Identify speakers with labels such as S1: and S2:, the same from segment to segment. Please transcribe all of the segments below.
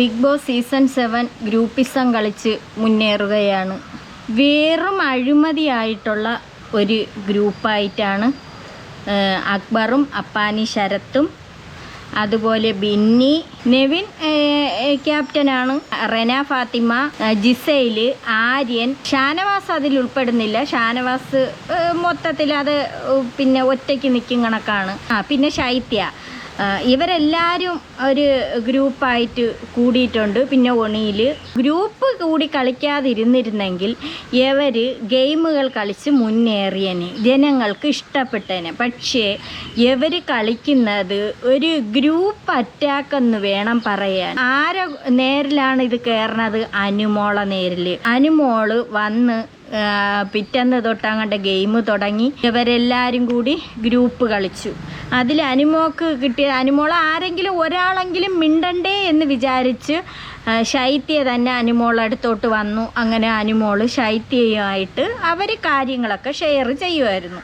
S1: Bigg Boss season seven groupism കളിച്ച് മുന്നേറുകയാണ്. വേറും അഴിമതിയായിട്ടുള്ള ഒരു ഗ്രൂപ്പായിട്ടാണ് അക്ബറും അപ്പാനി ശരത്തും അതുപോലെ ബിന്നി നെവിൻ ക്യാപ്റ്റനാണ് റെന ഫാത്തിമ ജിസൈൽ ആര്യൻ. ഷാനവാസ് അതിൽ ഉൾപ്പെടുന്നില്ല. ഷാനവാസ് മൊത്തത്തിൽ അത് പിന്നെ ഒറ്റയ്ക്ക് നിൽക്കും കണക്കാണ്. ആ പിന്നെ ശൈത്യ. ഇവരെല്ലാവരും ഒരു ഗ്രൂപ്പായിട്ട് കൂടിയിട്ടുണ്ട്. പിന്നെ ഒണിയിൽ ഗ്രൂപ്പ് കൂടി കളിക്കാതിരുന്നിരുന്നെങ്കിൽ ഇവർ ഗെയിമുകൾ കളിച്ച് മുന്നേറിയനെ ജനങ്ങൾക്ക് ഇഷ്ടപ്പെട്ടേനെ. പക്ഷേ ഇവർ കളിക്കുന്നത് ഒരു ഗ്രൂപ്പ് അറ്റാക്ക് എന്ന് വേണം പറയാൻ. ആരെ നേരിലാണ് ഇത് കയറണത് അനുമോള നേരിൽ അനുമോൾ വന്ന് പിറ്റന്ന് തൊട്ടങ്ങണ്ട ഗെയിം തുടങ്ങി. ഇവരെല്ലാവരും കൂടി ഗ്രൂപ്പ് കളിച്ചു. അതിൽ അനുമോക്ക് കിട്ടിയ അനുമോൾ ആരെങ്കിലും ഒരാളെങ്കിലും മിണ്ടണ്ടേ എന്ന് വിചാരിച്ച് ശൈത്യ തന്നെ അനുമോളടുത്തോട്ട് വന്നു. അങ്ങനെ അനുമോൾ ശൈത്യയുമായിട്ട് അവർ കാര്യങ്ങളൊക്കെ ഷെയർ ചെയ്യുമായിരുന്നു.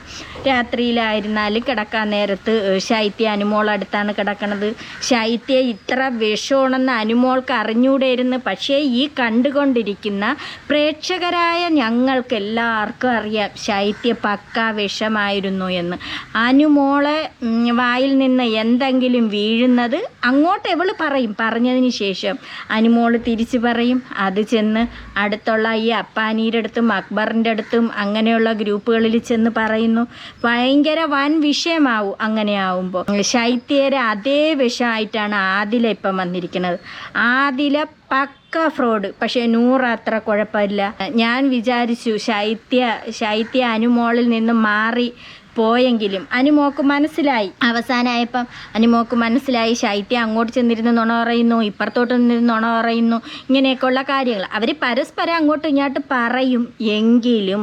S1: രാത്രിയിലായിരുന്നാലും കിടക്കാൻ നേരത്ത് ശൈത്യ അനുമോളടുത്താണ് കിടക്കണത്. ശൈത്യ ഇത്ര വിഷമാണെന്ന് അനുമോൾക്ക് അറിഞ്ഞൂടെയിരുന്നു. പക്ഷേ ഈ കണ്ടുകൊണ്ടിരിക്കുന്ന പ്രേക്ഷകരായ ഞങ്ങൾക്ക് എല്ലാവർക്കും അറിയാം ശൈത്യ പക്ക വിഷമായിരുന്നു എന്ന്. അനുമോളെ വായിൽ നിന്ന് എന്തെങ്കിലും വീഴുന്നത് അങ്ങോട്ട് എവൾ പറയും? പറഞ്ഞതിന് ശേഷം അനുമോൾ തിരിച്ചു പറയും. അത് ചെന്ന് അടുത്തുള്ള ഈ അപ്പാനിയുടെ അടുത്തും അക്ബറിന്റെ അടുത്തും അങ്ങനെയുള്ള ഗ്രൂപ്പുകളിൽ ചെന്ന് പറയുന്നു. ഭയങ്കര വൻ വിഷയമാവും അങ്ങനെ ആവുമ്പോൾ ശൈത്യരെ അതേ വിഷമായിട്ടാണ് ആദില ഇപ്പം വന്നിരിക്കുന്നത്. ആദില പക്ക ഫ്രോഡ്. പക്ഷേ നൂറ് അത്ര കുഴപ്പമില്ല. ഞാൻ വിചാരിച്ചു ശൈത്യ ശൈത്യ അനുമോളിൽ നിന്ന് മാറി പോയെങ്കിലും അനുമോക്ക് മനസ്സിലായി. അവസാനമായപ്പം അനുമോക്ക് മനസ്സിലായി. ശൈത്യം അങ്ങോട്ട് ചെന്നിരുന്ന് നുണ പറയുന്നു ഇപ്പുറത്തോട്ട് നിന്നിരുന്ന് നുണ പറയുന്നു. ഇങ്ങനെയൊക്കെയുള്ള കാര്യങ്ങൾ അവർ പരസ്പരം അങ്ങോട്ടും ഇങ്ങോട്ട് പറയും. എങ്കിലും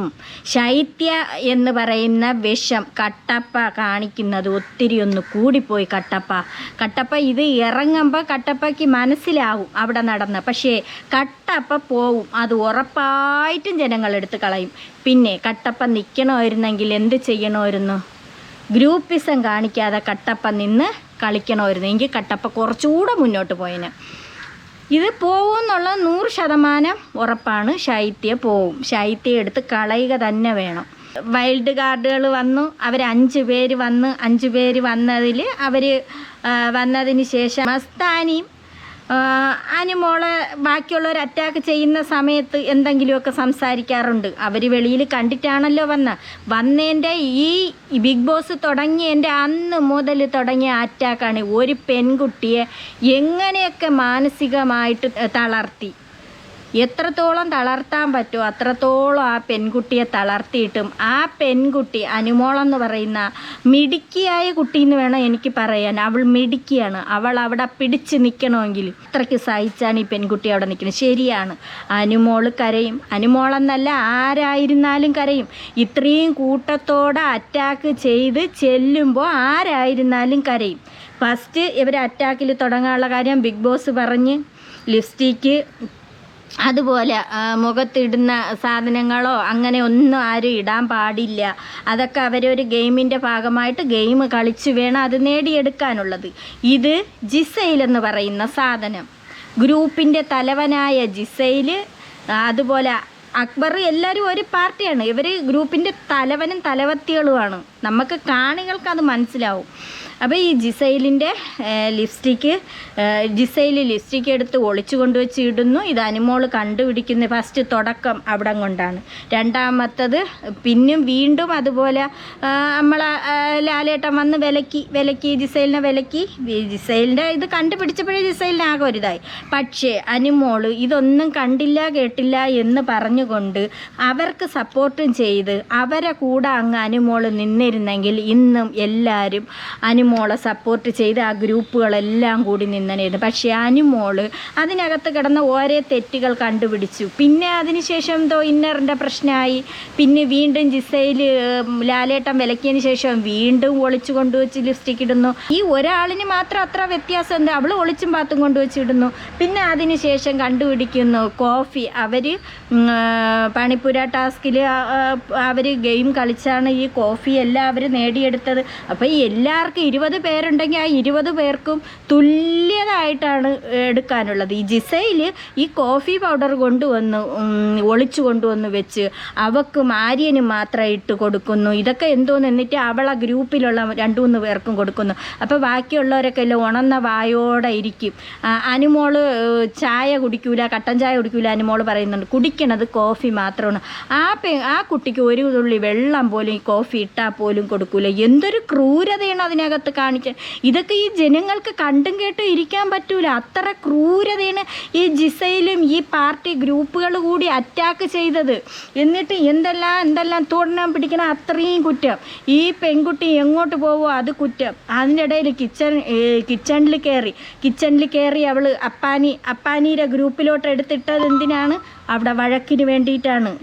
S1: ശൈത്യ എന്ന് പറയുന്ന വിഷം കട്ടപ്പ കാണിക്കുന്നത് ഒത്തിരി ഒന്ന് കൂടിപ്പോയി കട്ടപ്പ. കട്ടപ്പ ഇത് ഇറങ്ങുമ്പോൾ കട്ടപ്പയ്ക്ക് മനസ്സിലാവും അവിടെ നടന്ന്. പക്ഷേ കട്ടപ്പ പോവും. അത് ഉറപ്പായിട്ടും ജനങ്ങളെടുത്ത് കളയും. പിന്നെ കട്ടപ്പ നിൽക്കണമായിരുന്നെങ്കിൽ എന്ത് ചെയ്യണമായിരുന്നു? ഗ്രൂപ്പിസം കാണിക്കാതെ കട്ടപ്പ നിന്ന് കളിക്കണമായിരുന്നു. എങ്കിൽ കട്ടപ്പ കുറച്ചുകൂടെ മുന്നോട്ട് പോയേനെ. ഇത് പോവും എന്നുള്ള നൂറ് ശതമാനം ഉറപ്പാണ്. ശൈത്യ പോവും. ശൈത്യ എടുത്ത് കളയുക തന്നെ വേണം. വൈൽഡ് ഗാർഡുകൾ വന്നു. അവർ അഞ്ച് പേര് വന്ന് അഞ്ച് പേര് വന്നതിൽ അവർ വന്നതിന് ശേഷം മസ്താനിയും ആ, അനുമോളെ ബാക്കിയുള്ളവർ അറ്റാക്ക് ചെയ്യുന്ന സമയത്ത് എന്തെങ്കിലുമൊക്കെ സംസാരിക്കാറുണ്ട്. അവർ വെളിയിൽ കണ്ടിട്ടാണല്ലോ വന്ന. വന്നതിന്റെ ഈ ബിഗ് ബോസ് തുടങ്ങിയതിന്റെ അന്ന് മുതൽ തുടങ്ങിയ അറ്റാക്കാണ് ഒരു പെൺകുട്ടിയെ എങ്ങനെയൊക്കെ മാനസികമായിട്ട് തളർത്തി. എത്രത്തോളം തളർത്താൻ പറ്റുമോ അത്രത്തോളം ആ പെൺകുട്ടിയെ തളർത്തിയിട്ടും ആ പെൺകുട്ടി അനുമോളെന്ന് പറയുന്ന മിടുക്കിയായ കുട്ടി എന്ന് വേണം എനിക്ക് പറയാൻ. അവൾ മിടുക്കിയാണ്. അവൾ അവിടെ പിടിച്ച് നിൽക്കണമെങ്കിൽ ഇത്രയ്ക്ക് സഹിച്ചാണ് ഈ പെൺകുട്ടി അവിടെ നിൽക്കുന്നത്. ശരിയാണ്. അനുമോൾ കരയും. അനുമോളെന്നല്ല ആരായിരുന്നാലും കരയും. ഇത്രയും കൂട്ടത്തോടെ അറ്റാക്ക് ചെയ്ത് ചെല്ലുമ്പോൾ ആരായിരുന്നാലും കരയും. ഫസ്റ്റ് ഇവർ അറ്റാക്കിൽ തുടങ്ങാനുള്ള കാര്യം ബിഗ് ബോസ് പറഞ്ഞ് ലിപ്സ്റ്റിക്ക് അതുപോലെ മുഖത്തിടുന്ന സാധനങ്ങളോ അങ്ങനെ ഒന്നും ആരും ഇടാൻ പാടില്ല. അതൊക്കെ അവരൊരു ഗെയിമിന്റെ ഭാഗമായിട്ട് ഗെയിം കളിച്ചു വേണം അത് നേടിയെടുക്കാനുള്ളത്. ഇത് ജിസൈൽ എന്ന് പറയുന്ന സാധനം. ഗ്രൂപ്പിന്റെ തലവനായ ജിസൈൽ അതുപോലെ അക്ബർ എല്ലാവരും ഒരു പാർട്ടിയാണ്. ഇവർ ഗ്രൂപ്പിന്റെ തലവനും തലവത്തികളുമാണ്. നമുക്ക് കാണികൾക്ക് അത് മനസ്സിലാവും. അപ്പോൾ ഈ ജിസൈലിന്റെ ലിപ്സ്റ്റിക്ക് ജിസൈൽ ലിപ്സ്റ്റിക്ക് എടുത്ത് ഒളിച്ചു കൊണ്ടുവച്ച് ഇടുന്നു. ഇത് അനുമോൾ കണ്ടുപിടിക്കുന്ന ഫസ്റ്റ് തുടക്കം അവിടെ കൊണ്ടാണ്. രണ്ടാമത്തത് പിന്നും വീണ്ടും അതുപോലെ നമ്മൾ ലാലേട്ടൻ വന്ന് വിലക്കി വിലക്കി ജിസൈലിനെ വിലക്കി. ജിസൈലിന്റെ ഇത് കണ്ടുപിടിച്ചപ്പോഴേ ജിസൈലിന് ആകെ ഒരിതായി പക്ഷേ അനുമോൾ ഇതൊന്നും കണ്ടില്ല കേട്ടില്ല എന്ന് പറഞ്ഞുകൊണ്ട് അവർക്ക് സപ്പോർട്ടും ചെയ്ത് അവരെ കൂടെ അങ്ങ് അനുമോൾ നിന്നിരുന്നെങ്കിൽ ഇന്നും എല്ലാവരും അനുമോളെ സപ്പോർട്ട് ചെയ്ത് ആ ഗ്രൂപ്പുകളെല്ലാം കൂടി നിന്നനായിരുന്നു പക്ഷേ അനുമോൾ അതിനകത്ത് കിടന്ന ഓരോ തെറ്റുകൾ കണ്ടുപിടിച്ചു. പിന്നെ അതിനുശേഷം എന്തോ ഇന്നറിന്റെ പ്രശ്നമായി. പിന്നെ വീണ്ടും ജിസയിൽ ലാലേട്ടം വിലക്കിയതിന് ശേഷം വീണ്ടും ഒളിച്ചു കൊണ്ടുവച്ച് ലിപ്സ്റ്റിക് ഇടുന്നു. ഈ ഒരാളിന് മാത്രം അത്ര വ്യത്യാസം എന്താ? അവൾ ഒളിച്ചും പാത്തും കൊണ്ടുവച്ചിടുന്നു പിന്നെ അതിനുശേഷം കണ്ടുപിടിക്കുന്നു കോഫി. അവർ പണിപ്പുര ടാസ്കിൽ അവർ ഗെയിം കളിച്ചാണ് ഈ കോഫി എല്ലാം അവർ നേടിയെടുത്തത് അപ്പോൾ എല്ലാവർക്കും ഇരുപത് പേരുണ്ടെങ്കിൽ ആ ഇരുപത് പേർക്കും തുല്യതായിട്ടാണ് എടുക്കാനുള്ളത്. ഈ ജിസയിൽ ഈ കോഫി പൗഡർ കൊണ്ടുവന്ന് ഒളിച്ചു കൊണ്ടുവന്ന് വെച്ച് അവക്കും ആര്യനും മാത്രം ഇട്ട് കൊടുക്കുന്നു. ഇതൊക്കെ എന്തോന്ന് എന്നിട്ട് അവളെ ഗ്രൂപ്പിലുള്ള രണ്ടു മൂന്ന് പേർക്കും കൊടുക്കുന്നു. അപ്പോൾ ബാക്കിയുള്ളവരൊക്കെ എല്ലാം ഉണർന്ന വായോടെ ഇരിക്കും. അനുമോൾ ചായ കുടിക്കൂല കട്ടൻ ചായ കുടിക്കൂല അനുമോൾ പറയുന്നുണ്ട്. കുടിക്കണത് കോഫി മാത്രമാണ്. ആ പെ ആ കുട്ടിക്ക് ഒരു തുള്ളി വെള്ളം പോലും ഈ കോഫി ഇട്ടാൽ പോലും കൊടുക്കൂല. എന്തൊരു ക്രൂരതയാണ് അതിനകത്ത്. കാണിച്ചത് ഇതൊക്കെ ഈ ജനങ്ങൾക്ക് കണ്ടും കേട്ടും ഇരിക്കാൻ പറ്റൂല. അത്ര ക്രൂരതയാണ് ഈ ജിസയിലും ഈ പാർട്ടി ഗ്രൂപ്പുകൾ കൂടി അറ്റാക്ക് ചെയ്തത്. എന്നിട്ട് എന്തെല്ലാം എന്തെല്ലാം തോടണം പിടിക്കണം അത്രയും കുറ്റം. ഈ പെൺകുട്ടി എങ്ങോട്ട് പോവോ അത് കുറ്റം. അതിന്റെ ഇടയിൽ കിച്ചൺ കിച്ചണിൽ കയറി. കിച്ചണിൽ കയറി അവൾ അപ്പാനി അപ്പാനിയുടെ ഗ്രൂപ്പിലോട്ട് എടുത്തിട്ടത് എന്തിനാണ്? അവിടെ വഴക്കിന് വേണ്ടിയിട്ടാണ്.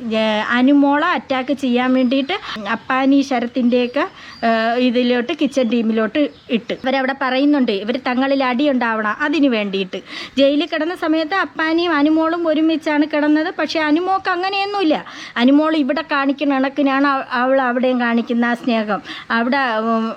S1: അനുമോളെ അറ്റാക്ക് ചെയ്യാൻ വേണ്ടിയിട്ട് അപ്പാനി ശരത്തിന്റെയൊക്കെ ഇതിലോട്ട് കിച്ചൺ ടീമിലോട്ട് ഇട്ട്. ഇവരവിടെ പറയുന്നുണ്ട് ഇവർ തങ്ങളിൽ അടിയുണ്ടാവണം അതിന് വേണ്ടിയിട്ട്. ജയിലിൽ കിടന്ന സമയത്ത് അപ്പാനിയും അനുമോളും ഒരുമിച്ചാണ് കിടന്നത്. പക്ഷേ അനുമോക്ക് അങ്ങനെയൊന്നുമില്ല. അനുമോൾ ഇവിടെ കാണിക്കുന്ന കണക്കിനാണ് അവ- അവൾ അവിടെയും കാണിക്കുന്ന ആ സ്നേഹം. അവിടെ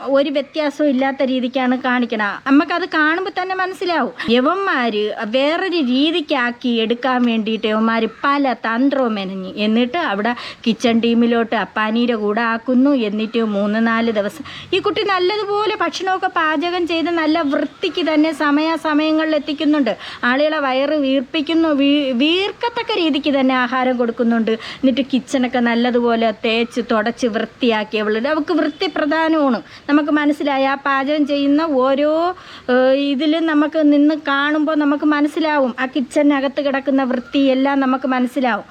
S1: ഒരു വ്യത്യാസവും ഇല്ലാത്ത രീതിക്കാണ് കാണിക്കണം. നമുക്കത് കാണുമ്പോൾ തന്നെ മനസ്സിലാവും. യവന്മാർ വേറൊരു രീതിക്കാക്കി എടുക്കാൻ വേണ്ടിയിട്ട് യവന്മാർ പല തന്ത്രവും മെനഞ്ഞ്. എന്നിട്ട് അവിടെ കിച്ചൺ ടീമിലോട്ട് അപ്പാനീര കൂടെ ആക്കുന്നു. എന്നിട്ട് മൂന്ന് നാല് ദിവസം ഈ കുട്ടി നല്ലതുപോലെ ഭക്ഷണമൊക്കെ പാചകം ചെയ്ത് നല്ല വൃത്തിക്ക് തന്നെ സമയാസമയങ്ങളിൽ എത്തിക്കുന്നുണ്ട്. ആളുകളെ വയറ് വീർപ്പിക്കുന്നു. വീ വീർക്കത്തക്ക രീതിക്ക് തന്നെ ആഹാരം കൊടുക്കുന്നുണ്ട്. എന്നിട്ട് കിച്ചണൊക്കെ നല്ലതുപോലെ തേച്ച് തുടച്ച് വൃത്തിയാക്കി അവളുടെ അവൾക്ക് വൃത്തി പ്രധാനമാണ് നമുക്ക് മനസ്സിലായി. ആ പാചകം ചെയ്യുന്ന ഓരോ ഇതിലും നമുക്ക് നിന്ന് കാണുമ്പോൾ നമുക്ക് മനസ്സിലാവും. ആ കിച്ചണിനകത്ത് കിടക്കുന്ന വൃത്തി എല്ലാം നമുക്ക് മനസ്സിലാവും.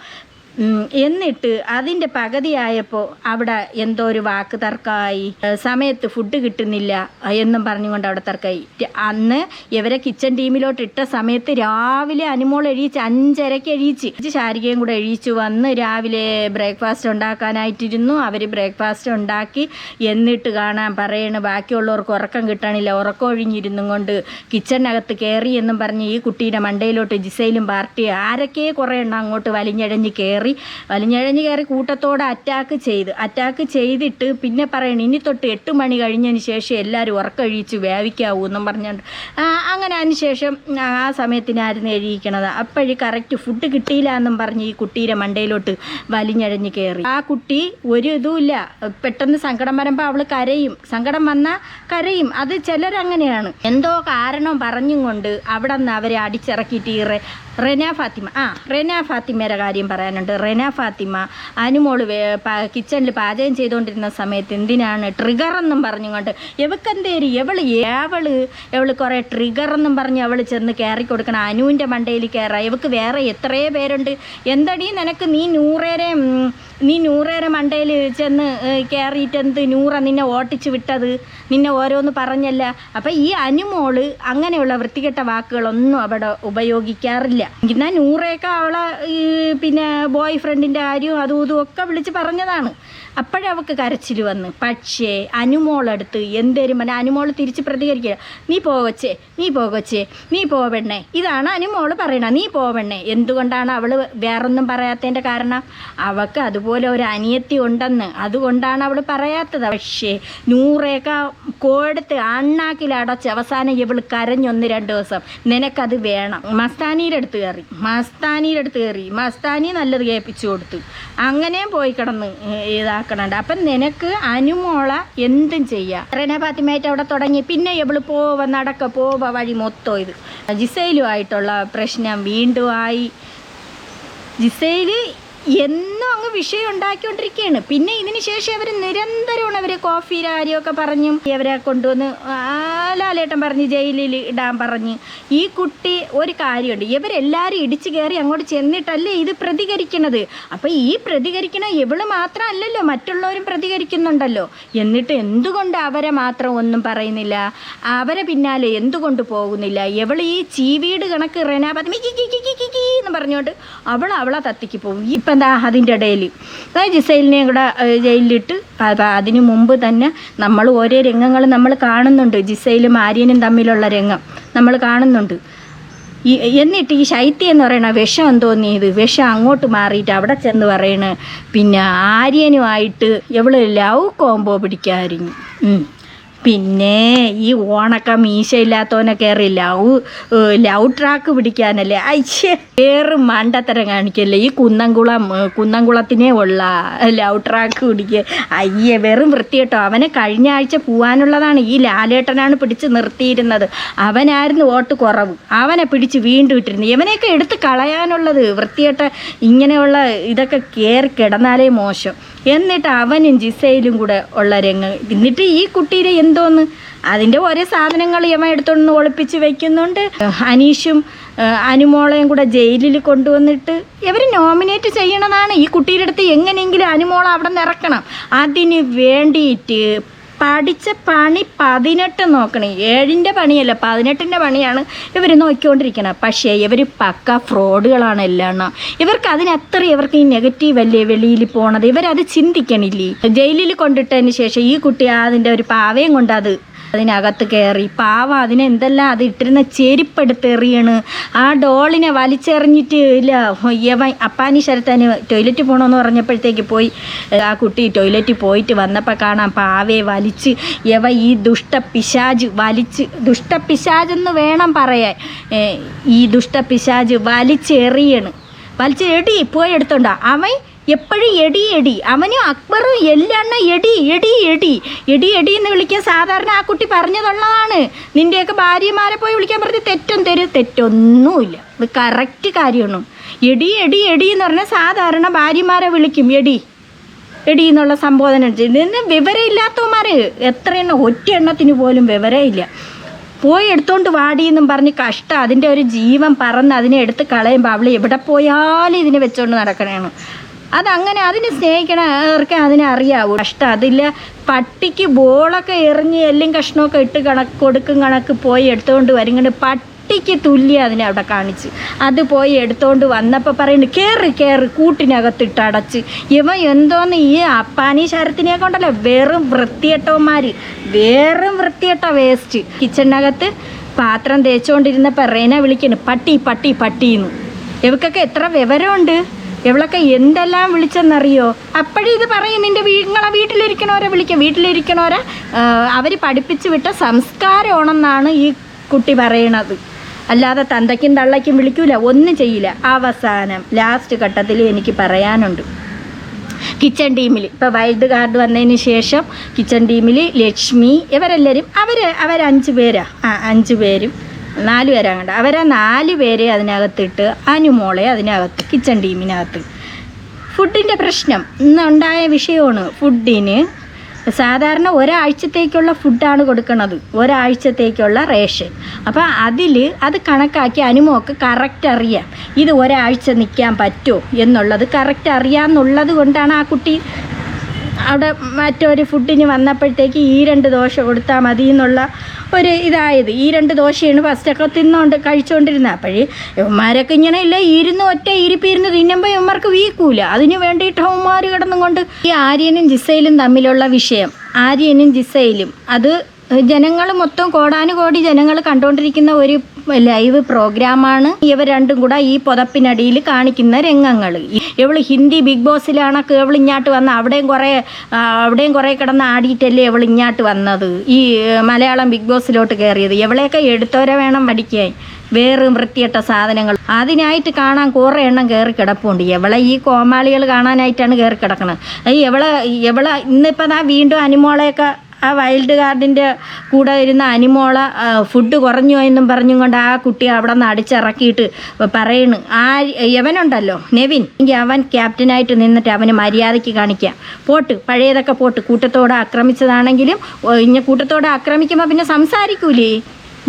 S1: എന്നിട്ട് അതിന്റെ പകുതിയായപ്പോൾ അവിടെ എന്തോ ഒരു വാക്ക് തർക്കമായി. സമയത്ത് ഫുഡ് കിട്ടുന്നില്ല എന്നും പറഞ്ഞുകൊണ്ട് അവിടെ തർക്കമായി. അന്ന് ഇവരെ കിച്ചൺ ടീമിലോട്ട് ഇട്ട സമയത്ത് രാവിലെ അനുമോൾ എഴുതിച്ച് അഞ്ചരയ്ക്ക് എഴുതിച്ച് ശാരികയും കൂടെ എഴുതിച്ചു വന്ന് രാവിലെ ബ്രേക്ക്ഫാസ്റ്റ് ഉണ്ടാക്കാനായിട്ടിരുന്നു. അവർ ബ്രേക്ക്ഫാസ്റ്റ് ഉണ്ടാക്കി. എന്നിട്ട് കാണാൻ പറയണ് ബാക്കിയുള്ളവർക്ക് ഉറക്കം കിട്ടണില്ല ഉറക്കം ഒഴിഞ്ഞിരുന്നും കൊണ്ട് കിച്ചണിനകത്ത് കയറി എന്നും പറഞ്ഞ് ഈ കുട്ടീന്റെ മണ്ടയിലോട്ട് ജിസയിലും പാർട്ടി ആരൊക്കെ കുറേ എണ്ണം അങ്ങോട്ട് വലിഞ്ഞഴഞ്ഞ് കയറി വലിഞ്ഞഴഞ്ഞ് കയറി കൂട്ടത്തോടെ അറ്റാക്ക് ചെയ്ത്. അറ്റാക്ക് ചെയ്തിട്ട് പിന്നെ പറയണം ഇനി തൊട്ട് എട്ട് മണി കഴിഞ്ഞതിന് ശേഷം എല്ലാവരും ഉറക്കഴിച്ച് വേവിക്കാവൂ എന്നും പറഞ്ഞുകൊണ്ട് അങ്ങനെ അതിന് ശേഷം ആ സമയത്തിനായിരുന്നു എഴുതിക്കണത് അപ്പോഴും കറക്റ്റ് ഫുഡ് കിട്ടിയില്ല എന്നും പറഞ്ഞ് ഈ കുട്ടിയുടെ മണ്ടയിലോട്ട് വലിഞ്ഞഴഞ്ഞ് കയറി. ആ കുട്ടി ഒരു ഇതുമില്ല പെട്ടെന്ന് സങ്കടം വരുമ്പോൾ അവൾ കരയും. സങ്കടം വന്നാൽ കരയും. അത് ചിലരങ്ങനെയാണ്. എന്തോ കാരണം പറഞ്ഞും കൊണ്ട് അവിടെ നിന്ന് അവരെ അടിച്ചിറക്കിയിട്ട് ഈ റെ- റെന ഫാത്തിമ. ആ റെന ഫാത്തിമയുടെ കാര്യം പറയാനുണ്ട്. റെന ഫാത്തിമ അനുമോൾ കിച്ചണിൽ പാചകം ചെയ്തുകൊണ്ടിരുന്ന സമയത്ത് എന്തിനാണ് ട്രിഗർ എന്നും പറഞ്ഞുകൊണ്ട് എവക്കെന്തേരി എവൾ എവൾ എവൾ കുറേ ട്രിഗർ എന്നും പറഞ്ഞ് അവൾ ചെന്ന് കയറി കൊടുക്കണം അനുവിന്റെ മണ്ടയിൽ കയറാം ഇവക്ക് വേറെ എത്രയോ പേരുണ്ട്. എന്തടി നിനക്ക് നീ നൂറേരെ നീ നൂറേരെ മണ്ടയിൽ ചെന്ന് കയറിയിട്ട് എന്ത് നൂറ നിന്നെ ഓട്ടിച്ച് വിട്ടത്? നിന്നെ ഓരോന്ന് പറഞ്ഞല്ല. അപ്പം ഈ അനുമോൾ അങ്ങനെയുള്ള വൃത്തികെട്ട വാക്കുകളൊന്നും അവിടെ ഉപയോഗിക്കാറില്ല. എന്നാൽ നൂറയൊക്കെ അവളെ പിന്നെ ബോയ് ഫ്രണ്ടിന്റെ കാര്യവും അതും ഇതും ഒക്കെ വിളിച്ച് പറഞ്ഞതാണ്. അപ്പോഴവൾക്ക് കരച്ചിൽ വന്ന്. പക്ഷേ അനുമോളടുത്ത് എന്തേരും പറഞ്ഞാൽ അനുമോൾ തിരിച്ച് പ്രതികരിക്കുക നീ പോവച്ചേ നീ പോകച്ചേ നീ പോവണ്ണേ ഇതാണ് അനുമോൾ പറയണത്. നീ പോവണ്ണേ എന്തുകൊണ്ടാണ് അവൾ വേറൊന്നും പറയാത്തതിന്റെ കാരണം? അവൾക്ക് അതുപോലെ ഒരു അനിയത്തി ഉണ്ടെന്ന്. അതുകൊണ്ടാണ് അവൾ പറയാത്തത്. പക്ഷേ നൂറേക്ക കോടുത്ത് അണ്ണാക്കിൽ അടച്ച് അവസാനം ഇവൾ കരഞ്ഞൊന്ന് രണ്ട് ദിവസം. നിനക്കത് വേണം. മസ്താനിയുടെ അടുത്ത് കയറി. മസ്താനിയുടെ അടുത്ത് കയറി. മസ്താനി നല്ലത് കേൾപ്പിച്ചു കൊടുത്തു. അങ്ങനെയും പോയി കിടന്ന് ഇതാക്കണുണ്ട് അപ്പം നിനക്ക് അനുമോള എന്തും ചെയ്യാം. റെന ഫാത്തിമയായിട്ട് അവിടെ തുടങ്ങി. പിന്നെ ഇവൾ പോവ നടക്ക പോവ വഴി മൊത്തം ഇത്. ജിസയിലുമായിട്ടുള്ള പ്രശ്നം വീണ്ടും ആയി. ജിസയിൽ എന്നും അങ്ങ് വിഷയം ഉണ്ടാക്കിക്കൊണ്ടിരിക്കുകയാണ്. പിന്നെ ഇതിന് ശേഷം അവർ നിരന്തരമാണ് അവർ കോഫി കാര്യമൊക്കെ പറഞ്ഞും ഇവരെ കൊണ്ടുവന്ന് ലാലേട്ടൻ പറഞ്ഞ് ജയിലിൽ ഇടാൻ പറഞ്ഞ്. ഈ കുട്ടി ഒരു കാര്യമുണ്ട്. ഇവരെല്ലാവരും ഇടിച്ചു കയറി അങ്ങോട്ട് ചെന്നിട്ടല്ലേ ഇത് പ്രതികരിക്കണത്? അപ്പോൾ ഈ പ്രതികരിക്കണ ഇവൾ മാത്രമല്ലല്ലോ മറ്റുള്ളവരും പ്രതികരിക്കുന്നുണ്ടല്ലോ. എന്നിട്ട് എന്തുകൊണ്ട് അവരെ മാത്രം ഒന്നും പറയുന്നില്ല? അവരെ പിന്നാലെ എന്തുകൊണ്ട് പോകുന്നില്ല? ഇവൾ ഈ ചീവീട് കണക്ക് റെന പത്മി കി കി കി കി കി കി എന്ന് പറഞ്ഞുകൊണ്ട് അവൾ അവളെ തത്തിക്ക് പോകും ഇപ്പം എന്താ അതിന്റെ ഇടയിൽ? അതായത് ജിസൈലിനെയും കൂടെ ജയിലിലിട്ട് അപ്പം അതിനു മുമ്പ് തന്നെ നമ്മൾ ഓരോ രംഗങ്ങൾ നമ്മൾ കാണുന്നുണ്ട്. ജിസൈലും ആര്യനും തമ്മിലുള്ള രംഗം നമ്മൾ കാണുന്നുണ്ട്. ഈ എന്നിട്ട് ഈ ശൈത്യം എന്ന് പറയണ വിഷം എന്തോന്നിയത് വിഷം അങ്ങോട്ട് മാറിയിട്ട് അവിടെ ചെന്ന് പറയണ. പിന്നെ ആര്യനുമായിട്ട് എവൾ ലവ് കോംബോ പിടിക്കാരിഞ്ഞു പിന്നെ ഈ ഓണക്ക മീശയില്ലാത്തവനെ കയറി ലവ് ലവ് ട്രാക്ക് പിടിക്കാനല്ലേ? അയ്യേ വേറെ മണ്ടത്തരം കാണിക്കല്ലേ? ഈ കുന്നംകുളം കുന്നംകുളത്തിനെ ഉള്ള ലവ് ട്രാക്ക് പിടിക്കുക അയ്യേ വെറും വൃത്തികെട്ടോ. അവനെ കഴിഞ്ഞ ആഴ്ച പോവാനുള്ളതാണ്. ഈ ലാലേട്ടനാണ് പിടിച്ച് നിർത്തിയിരുന്നത്. അവനായിരുന്നു വോട്ട് കുറവ്. അവനെ പിടിച്ച് വീണ്ടും ഇട്ടിരുന്നു ഇവനെയൊക്കെ എടുത്ത് കളയാനുള്ളത് വൃത്തികെട്ട ഇങ്ങനെയുള്ള ഇതൊക്കെ കയറി കിടന്നാലേ മോശം. എന്നിട്ട് അവനും ജിസയിലും കൂടെ ഉള്ള രംഗം. എന്നിട്ട് ഈ കുട്ടീനെ എന്തോന്ന് അതിന്റെ ഓരോ സാധനങ്ങൾ യമ എടുത്തോണ്ട് ഒളിപ്പിച്ച് വെക്കുന്നുണ്ട്. അനീഷും അനുമോളയും കൂടെ ജയിലിൽ കൊണ്ടുവന്നിട്ട് ഇവർ നോമിനേറ്റ് ചെയ്യണതാണ്. ഈ കുട്ടിയുടെ അടുത്ത് എങ്ങനെയെങ്കിലും അനുമോളെ അവിടെ നിന്ന് ഇറക്കണം അതിന് വേണ്ടിയിട്ട് പഠിച്ച പണി പതിനെട്ട് നോക്കണം. ഏഴിന്റെ പണിയല്ല പതിനെട്ടിന്റെ പണിയാണ് ഇവർ നോക്കിക്കൊണ്ടിരിക്കണം പക്ഷേ ഇവർ പക്ക ഫ്രോഡുകളാണ് എല്ലാം ഇവർക്ക് അതിനത്ര ഇവർക്ക് ഈ നെഗറ്റീവ് അല്ലേ വെളിയിൽ പോണത്? ഇവരത് ചിന്തിക്കണില്ലേ? ജയിലിൽ കൊണ്ടിട്ടതിന് ശേഷം ഈ കുട്ടി അതിന്റെ ഒരു പാവയും കൊണ്ട് അത് അതിനകത്ത് കയറി പാവ അതിനെ എന്തെല്ലാം അത് ഇട്ടിരുന്ന ചെരുപ്പെടുത്ത് എറിയണ് ആ ഡോളിനെ വലിച്ചെറിഞ്ഞിട്ട് ഇല്ല യവൻ അപ്പാനി ശരത്താന് ടോയ്ലറ്റ് പോകണമെന്ന് പറഞ്ഞപ്പോഴത്തേക്ക് പോയി. ആ കുട്ടി ടോയ്ലറ്റിൽ പോയിട്ട് വന്നപ്പോൾ കാണാം പാവയെ വലിച്ച് യവ ഈ ദുഷ്ട പിശാജ് വലിച്ച് ദുഷ്ട പിശാജെന്ന് വേണം പറയാൻ. ഈ ദുഷ്ട പിശാജ് വലിച്ചെറിയണ്. വലിച്ച് എടി പോയി എടുത്തോണ്ടാ അവൻ എപ്പോഴും എടി എടി. അവനും അക്ബറും എല്ലാം എടി എടി എടി. എടി എടി എന്ന് വിളിക്കാൻ സാധാരണ ആ കുട്ടി പറഞ്ഞതുള്ളതാണ്. നിന്റെയൊക്കെ ഭാര്യമാരെ പോയി വിളിക്കാൻ പറഞ്ഞ് തെറ്റും തരും തെറ്റൊന്നുമില്ല. ഇത് കറക്റ്റ് കാര്യമാണ്. എടി എടി എടി എന്ന് പറഞ്ഞാൽ സാധാരണ ഭാര്യമാരെ വിളിക്കും. എടി എടി എന്നുള്ള സംബോധന ഇതിന് വിവരമില്ലാത്തവന്മാർ എത്ര എണ്ണം ഒറ്റ എണ്ണത്തിന് പോലും വിവരമില്ല. പോയി എടുത്തോണ്ട് വാടി എന്നും പറഞ്ഞ് കഷ്ടം. അതിന്റെ ഒരു ജീവൻ പറന്ന് അതിനെ എടുത്ത് കളയുമ്പോൾ അവൾ എവിടെ പോയാലും ഇതിനെ വെച്ചോണ്ട് നടക്കണേണ് അതങ്ങനെ അതിനെ സ്നേഹിക്കണവർക്ക് അതിനെ അറിയാവൂ. കഷ്ടം. അതില്ല പട്ടിക്ക് ബോളൊക്കെ എറിഞ്ഞ് എല്ലും കഷ്ണമൊക്കെ ഇട്ട് കണക്ക് കൊടുക്കും കണക്ക് പോയി എടുത്തുകൊണ്ട് വരും. പട്ടിക്ക് തുല്യ അതിനെ അവിടെ കാണിച്ച്. അത് പോയി എടുത്തുകൊണ്ട് വന്നപ്പോൾ പറയുന്നു കയറി കയറി കൂട്ടിനകത്തിട്ട് അടച്ച്. ഇവൻ എന്തോന്ന് ഈ അപ്പാനി ശരത്തിനെ കൊണ്ടല്ലോ വെറും വൃത്തിയട്ടവന്മാർ വെറും വൃത്തിയട്ട വേസ്റ്റ്. കിച്ചണിനകത്ത് പാത്രം തേച്ചുകൊണ്ടിരുന്നപ്പോൾ റേന വിളിക്കുന്നു പട്ടി പട്ടി പട്ടിന്ന്. ഇവക്കൊക്കെ എത്ര വിവരമുണ്ട്? ഇവളൊക്കെ എന്തെല്ലാം വിളിച്ചെന്നറിയോ? അപ്പോഴും ഇത് പറയും നിന്റെ വീ നിങ്ങളെ വീട്ടിലിരിക്കണവരെ വിളിക്കുക വീട്ടിലിരിക്കണവരെ അവർ പഠിപ്പിച്ചു വിട്ട സംസ്കാരമാണെന്നാണ് ഈ കുട്ടി പറയണത്. അല്ലാതെ തന്തയ്ക്കും തള്ളയ്ക്കും വിളിക്കൂല ഒന്നും ചെയ്യില്ല. അവസാനം ലാസ്റ്റ് ഘട്ടത്തിൽ എനിക്ക് പറയാനുണ്ട്. കിച്ചൺ ടീമിൽ ഇപ്പോൾ വൈൽഡ് കാർഡ് വന്നതിന് ശേഷം കിച്ചൺ ടീമിൽ ലക്ഷ്മി ഇവരെല്ലാവരും അവർ അവരഞ്ച് പേരാണ് പേരാ ആ അഞ്ച് പേരും. നാല് പേരാ കണ്ട അവരെ നാല് പേരെ അതിനകത്തിട്ട് അനുമോളെ അതിനകത്ത് കിച്ചൺ ടീമിനകത്ത് ഫുഡിന്റെ പ്രശ്നം. ഇന്നുണ്ടായ വിഷയമാണ് ഫുഡിന് സാധാരണ ഒരാഴ്ചത്തേക്കുള്ള ഫുഡാണ് കൊടുക്കുന്നത് ഒരാഴ്ചത്തേക്കുള്ള റേഷൻ. അപ്പോൾ അതിൽ അത് കണക്കാക്കി അനുമോക്ക് കറക്റ്റ് അറിയാം. ഇത് ഒരാഴ്ച നിൽക്കാൻ പറ്റുമോ എന്നുള്ളത് കറക്റ്റ് അറിയാമെന്നുള്ളത് കൊണ്ടാണ് ആ കുട്ടി അവിടെ മറ്റൊരു ഫുഡിന് വന്നപ്പോഴത്തേക്ക് ഈ രണ്ട് ദോശ കൊടുത്താൽ മതി എന്നുള്ള ഒരു ഇതായത്. ഈ രണ്ട് ദോശയാണ് ഫസ്റ്റൊക്കെ തിന്നുകൊണ്ട് കഴിച്ചുകൊണ്ടിരുന്നത് അപ്പോഴേ ഇവന്മാരൊക്കെ ഇങ്ങനെ ഇല്ല ഇരുന്ന് ഒറ്റ ഇരിപ്പിരുന്ന് തിന്നുമ്പോൾ ഇവന്മാർക്ക് വീക്കൂല. അതിന് വേണ്ടിയിട്ട് അവന്മാർ കിടന്നും കൊണ്ട് ഈ ആര്യനും ജിസയിലും തമ്മിലുള്ള വിഷയം. ആര്യനും ജിസയിലും. അത് ജനങ്ങൾ മൊത്തം കോടാനുകോടി ജനങ്ങൾ കണ്ടുകൊണ്ടിരിക്കുന്ന ഒരു ലൈവ് പ്രോഗ്രാമാണ്. ഇവർ രണ്ടും കൂടെ ഈ പുതപ്പിനടിയിൽ കാണിക്കുന്ന രംഗങ്ങൾ. ഇവൾ ഹിന്ദി ബിഗ് ബോസിലാണൊക്കെ ഇവൾ ഇങ്ങോട്ട് വന്ന അവിടെയും കുറേ അവിടെയും കുറേ കിടന്ന് ആടിയിട്ടല്ലേ ഇവൾ ഇങ്ങോട്ട് വന്നത്. ഈ മലയാളം ബിഗ് ബോസിലോട്ട് കയറിയത്. ഇവളെയൊക്കെ എടുത്തവരെ വേണം പഠിക്കാൻ വേറെ വൃത്തിയിട്ട സാധനങ്ങൾ. അതിനായിട്ട് കാണാൻ കുറേ എണ്ണം കയറി കിടപ്പുണ്ട്. എവളെ ഈ കോമാളികൾ കാണാനായിട്ടാണ് കയറി കിടക്കുന്നത് എവളെ എവളെ ഇന്നിപ്പോൾ ദാ വീണ്ടും അനിമോളെയൊക്കെ ആ വൈൽഡ് കാർഡിന്റെ കൂടെ ഇരുന്ന അനിമോള ഫുഡ് കുറഞ്ഞു എന്നും പറഞ്ഞും കൊണ്ട് ആ കുട്ടി അവിടെ നിന്ന് അടിച്ചിറക്കിയിട്ട് പറയണ്. ആ യവനുണ്ടല്ലോ നെവിൻ. എങ്കിൽ അവൻ ക്യാപ്റ്റനായിട്ട് നിന്നിട്ട് അവന് മര്യാദയ്ക്ക് കാണിക്കാം. പോട്ട് പഴയതൊക്കെ പോട്ട്. കൂട്ടത്തോടെ ആക്രമിച്ചതാണെങ്കിലും ഇനി കൂട്ടത്തോടെ ആക്രമിക്കുമ്പോൾ പിന്നെ സംസാരിക്കൂലേ?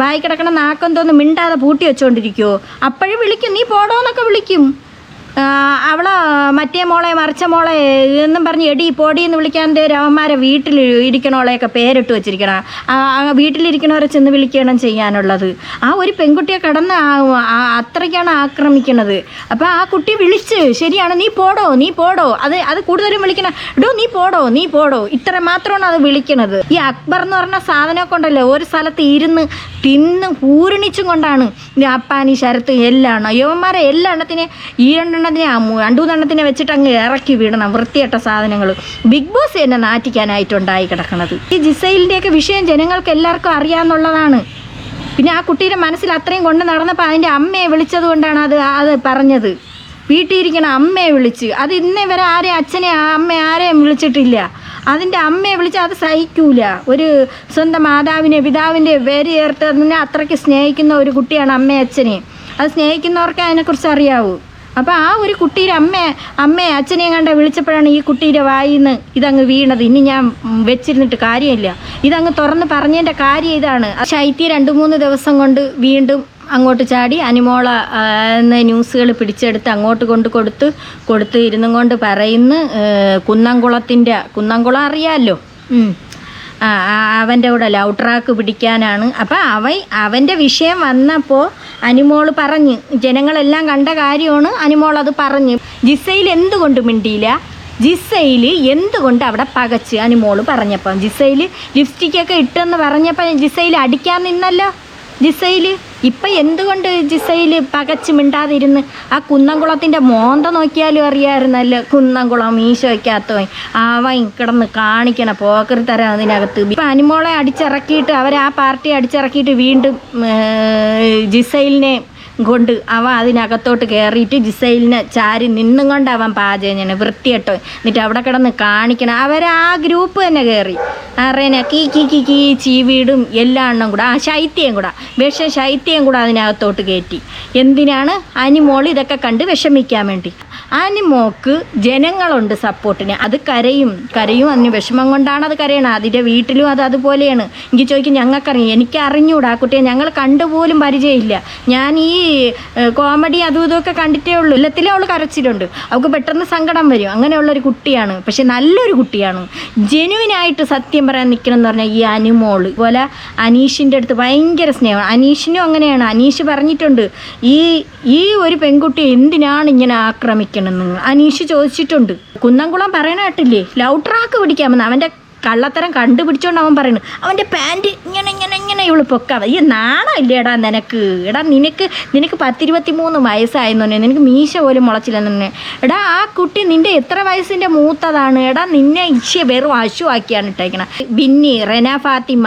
S1: വായി കിടക്കണ നാക്കെന്തോന്ന് മിണ്ടാതെ പൂട്ടി വെച്ചോണ്ടിരിക്കുവോ? അപ്പോഴും വിളിക്കും നീ പോടോന്നൊക്കെ വിളിക്കും. അവളെ മറ്റേ മോളെ മറിച്ച മോളെ എന്നും പറഞ്ഞ് എടി പൊടി എന്ന് വിളിക്കാൻ രവന്മാരെ വീട്ടിൽ ഇരിക്കണോളെയൊക്കെ പേരിട്ട് വെച്ചിരിക്കണം. വീട്ടിലിരിക്കണവരെ ചെന്ന് വിളിക്കണം ചെയ്യാനുള്ളത്. ആ ഒരു പെൺകുട്ടിയെ കടന്ന് അത്രയ്ക്കാണ് ആക്രമിക്കുന്നത് അപ്പോൾ ആ കുട്ടി വിളിച്ച് ശരിയാണ് നീ പോടോ നീ പോടോ. അത് അത് കൂടുതലും വിളിക്കണ ഡോ നീ പോടോ നീ പോടോ. ഇത്ര മാത്രമാണ് അത് വിളിക്കണത്. ഈ അക്ബർ എന്ന് പറഞ്ഞ സാധനമൊക്കെ ഉണ്ടല്ലോ ഒരു സ്ഥലത്ത് ഇരുന്ന് തിന്ന് പൂരണിച്ചും കൊണ്ടാണ്. അപ്പാനി ശരത്ത് എല്ലാം യവന്മാരെ എല്ലാ എണ്ണത്തിനെ ഈ രണ്ടെണ്ണം മൂന്നെണ്ണത്തിനെ ആ രണ്ടു മൂന്നെണ്ണത്തിനെ വെച്ചിട്ട് അങ്ങ് ഇറക്കി വിടണം വൃത്തിയട്ട സാധനങ്ങൾ ബിഗ് ബോസ് തന്നെ നാറ്റിക്കാനായിട്ടുണ്ടായി കിടക്കുന്നത് ഈ ജിസൈലിന്റെയൊക്കെ വിഷയം ജനങ്ങൾക്ക് എല്ലാവർക്കും അറിയാമെന്നുള്ളതാണ് പിന്നെ ആ കുട്ടിയുടെ മനസ്സിൽ അത്രയും കൊണ്ട് നടന്നപ്പോൾ അതിന്റെ അമ്മയെ വിളിച്ചത് കൊണ്ടാണ് അത് അത് പറഞ്ഞത്. വീട്ടിലിരിക്കണ അമ്മയെ വിളിച്ച്. അത് ഇന്നേ വരെ ആരെയും അച്ഛനെ അമ്മ ആരെയും വിളിച്ചിട്ടില്ല. അതിന്റെ അമ്മയെ വിളിച്ച് അത് സഹിക്കൂല. ഒരു സ്വന്തം മാതാവിനെ പിതാവിന്റെ പേര് ചേർത്ത് അതിനെ അത്രയ്ക്ക് സ്നേഹിക്കുന്ന ഒരു കുട്ടിയാണ് അമ്മയെ അച്ഛനെ അത് സ്നേഹിക്കുന്നവർക്ക് അതിനെക്കുറിച്ച് അറിയാവൂ. അപ്പോൾ ആ ഒരു കുട്ടിയുടെ അമ്മ അമ്മയെ അച്ഛനെയും കണ്ട വിളിച്ചപ്പോഴാണ് ഈ കുട്ടിയുടെ വായിൽ നിന്ന് ഇതങ്ങ് വീണത്. ഇനി ഞാൻ വെച്ചിരുന്നിട്ട് കാര്യമില്ല. ഇതങ്ങ് തുറന്ന് പറഞ്ഞതിന്റെ കാര്യം ഇതാണ്. ശൈത്യ രണ്ട് മൂന്ന് ദിവസം കൊണ്ട് വീണ്ടും അങ്ങോട്ട് ചാടി അനിമോള എന്ന ന്യൂസുകൾ പിടിച്ചെടുത്ത് അങ്ങോട്ട് കൊണ്ട് കൊടുത്ത് കൊടുത്ത് ഇരുന്നും കൊണ്ട് പറയുന്നു കുന്നംകുളത്തിന്റെ കുന്നംകുളം അറിയാമല്ലോ അവന്റെ കൂടെ ലൗ ട്രാക്ക് പിടിക്കാനാണ്. അപ്പം അവൻ അവന്റെ വിഷയം വന്നപ്പോൾ അനിമോൾ പറഞ്ഞ്. ജനങ്ങളെല്ലാം കണ്ട കാര്യമാണ് അനിമോൾ അത് പറഞ്ഞ്. ജിസയിൽ എന്തുകൊണ്ട് മിണ്ടിയില്ല? ജിസയിൽ എന്തുകൊണ്ട് അവിടെ പകച്ച്? അനിമോൾ പറഞ്ഞപ്പം. ജിസയിൽ ലിപ്സ്റ്റിക്കൊക്കെ ഇട്ടെന്ന് പറഞ്ഞപ്പം ജിസയിൽ അടിക്കാൻ നിന്നല്ലോ. ജിസയിൽ ഇപ്പം എന്തുകൊണ്ട് ജിസയിൽ പകച്ച് മിണ്ടാതിരുന്ന്? ആ കുന്നംകുളത്തിന്റെ മോന്ത നോക്കിയാലും അറിയാമായിരുന്നല്ലോ. കുന്നംകുളം മീശോയ്ക്കകത്തോ അവൻ കിടന്ന് കാണിക്കണ പോക്കറി തരാം അതിനകത്ത്. ഇപ്പം അനിമോളെ അടിച്ചിറക്കിയിട്ട് അവർ ആ പാർട്ടി അടിച്ചിറക്കിയിട്ട് വീണ്ടും ജിസയിലിനെ കൊണ്ട് അവൻ അതിനകത്തോട്ട് കയറിയിട്ട് ജിസൈലിനെ ചാരി നിന്നും കൊണ്ട് പാചകം ചെയ്യണം. വൃത്തിയട്ടോ എന്നിട്ട് അവിടെ കിടന്ന് കാണിക്കണം. അവർ ആ ഗ്രൂപ്പ് തന്നെ കയറി അറിയണ കീ കീ കീ കീ ചീവീടും എല്ലാ എണ്ണം കൂടെ. ആ ശൈത്യം കൂടെ. വിഷം ശൈത്യം കൂടെ അതിനകത്തോട്ട് കയറ്റി എന്തിനാണ്? അനിമോൾ ഇതൊക്കെ കണ്ട് വിഷമിക്കാൻ വേണ്ടി. അനിമോക്ക് ജനങ്ങളുണ്ട് സപ്പോർട്ടിന്. അത് കരയും. കരയും അതിന് വിഷമം കൊണ്ടാണ് അത് കരയണത്. അതിന്റെ വീട്ടിലും അത് അതുപോലെയാണ്. എനിക്ക് ചോദിക്കും ഞങ്ങൾക്കറിയാം. എനിക്ക് അറിഞ്ഞൂടാ ആ കുട്ടിയെ. ഞങ്ങൾ കണ്ടുപോലും പരിചയമില്ല. ഞാൻ ഈ കോമഡി അതും ഇതുമൊക്കെ കണ്ടിട്ടേ ഉള്ളൂ. എല്ലാത്തിലും അവൾ കരച്ചിട്ടുണ്ട് അവൾക്ക് പെട്ടെന്ന് സങ്കടം വരും. അങ്ങനെയുള്ളൊരു കുട്ടിയാണ്. പക്ഷെ നല്ലൊരു കുട്ടിയാണ്. ജെനുവിനായിട്ട് സത്യം പറയാൻ നിൽക്കണം എന്ന് പറഞ്ഞാൽ ഈ അനുമോൾ പോലെ അനീഷിന്റെ അടുത്ത് ഭയങ്കര സ്നേഹമാണ്. അനീഷിനും അങ്ങനെയാണ്. അനീഷ് പറഞ്ഞിട്ടുണ്ട് ഈ ഈ ഒരു പെൺകുട്ടി എന്തിനാണ് ഇങ്ങനെ ആക്രമിക്കണമെന്ന് അനീഷ് ചോദിച്ചിട്ടുണ്ട്. കുന്നംകുളം പറയണ കേട്ടില്ലേ? ലൗട്രാക്ക് ട്രാക്ക് പിടിക്കാമെന്ന്. അവന്റെ കള്ളത്തരം കണ്ടുപിടിച്ചോണ്ട് അവൻ പറയുന്നു അവന്റെ പാന്റ് ഇങ്ങനെ ഇങ്ങനെ ഇങ്ങനെ ഇവൾ പൊക്കാവ ഈ നാണമില്ലേടാ നിനക്ക്. എടാ നിനക്ക് നിനക്ക് പത്തിരുപത്തി മൂന്ന് വയസ്സായെന്നു നിനക്ക് മീശ പോലും മുളച്ചില്ലെന്ന് എടാ ആ കുട്ടി നിന്റെ എത്ര വയസ്സിന്റെ മൂത്തതാണ്? എടാ നിന്നെ ഇച്ചിയ വെറും അശുവാക്കിയാണ് ഇട്ടേക്കണം. ബിന്നി റെന ഫാത്തിമ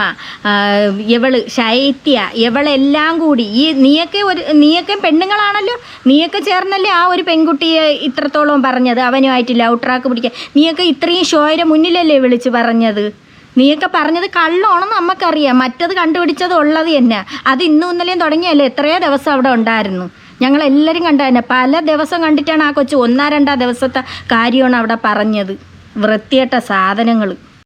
S1: എവൾ ശൈത്യ ഇവളെല്ലാം കൂടി. ഈ നീയൊക്കെ ഒരു നീയൊക്കെ പെണ്ണുങ്ങളാണല്ലോ? നീയൊക്കെ ചേർന്നല്ലേ ആ ഒരു പെൺകുട്ടിയെ ഇത്രത്തോളം പറഞ്ഞത്? അവനുമായിട്ട് ലവ് ട്രാക്ക് പിടിക്കാൻ. നീയൊക്കെ ഇത്രയും ഷോയുടെ മുന്നിലല്ലേ വിളിച്ച് പറഞ്ഞത്? നീയൊക്കെ പറഞ്ഞത് കള്ളോണെന്ന് നമുക്കറിയാം മറ്റത് കണ്ടുപിടിച്ചത് ഉള്ളത് തന്നെ അത് ഇന്നും ഇന്നലെയും തുടങ്ങിയല്ലേ? എത്രയോ ദിവസം അവിടെ ഉണ്ടായിരുന്നു. ഞങ്ങളെല്ലാവരും കണ്ടു തന്നെ. പല ദിവസം കണ്ടിട്ടാണ് ആ കൊച്ചു ഒന്നാ രണ്ടാ ദിവസത്തെ കാര്യമാണ് അവിടെ പറഞ്ഞത്. വൃത്തിയട്ട സാധനങ്ങൾ